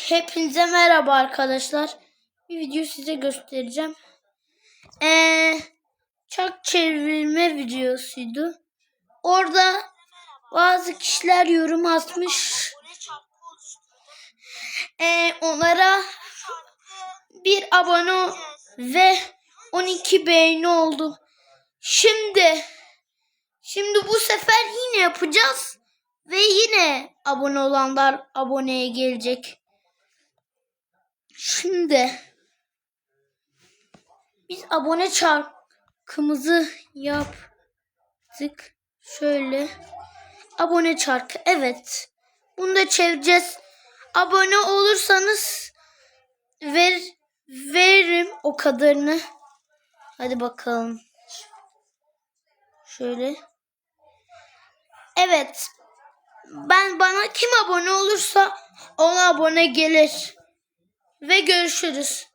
Hepinize merhaba arkadaşlar. Bir video size göstereceğim. Ee, çak çevirme videosuydu. Orada bazı kişiler yorum atmış. Ee, onlara bir abone ve 12 beğeni oldu. Şimdi şimdi bu sefer yine yapacağız ve yine abone olanlar aboneye gelecek. Şimdi biz abone çarkımızı yaptık. Şöyle abone çarkı. Evet. Bunu da çevireceğiz. Abone olursanız ver veririm o kadarını. Hadi bakalım. Şöyle. Evet. Ben bana kim abone olursa ona abone gelir. Ve görüşürüz.